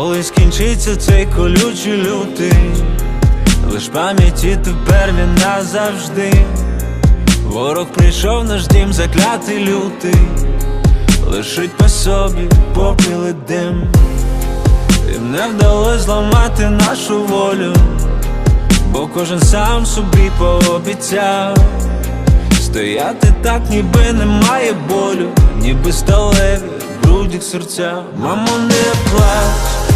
Коли скінчиться цей колючий лютий, лиш пам'яті тепер він назавжди. Ворог прийшов наш дім, заклятий лютий, лишить по собі попіл і дим. Їм не вдалося зламати нашу волю, бо кожен сам собі пообіцяв Стояти так, ніби немає болю, ніби сталеві в грудях серця. Мамо, не плач,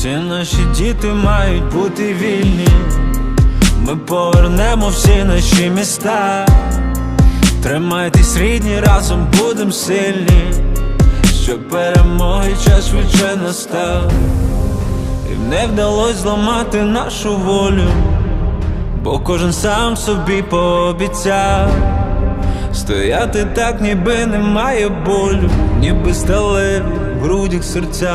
Всі наші діти мають бути вільні. Ми повернемо всі наші міста. Тримайтесь рідні, разом будем сильні, щоб перемоги час швидше настав. І не вдалося зламати нашу волю. Бо кожен сам собі пообіцяв Стояти так, ніби немає болю, ніби сталеві в грудях серця.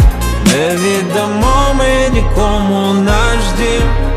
не віддамо ми нікому наш дім.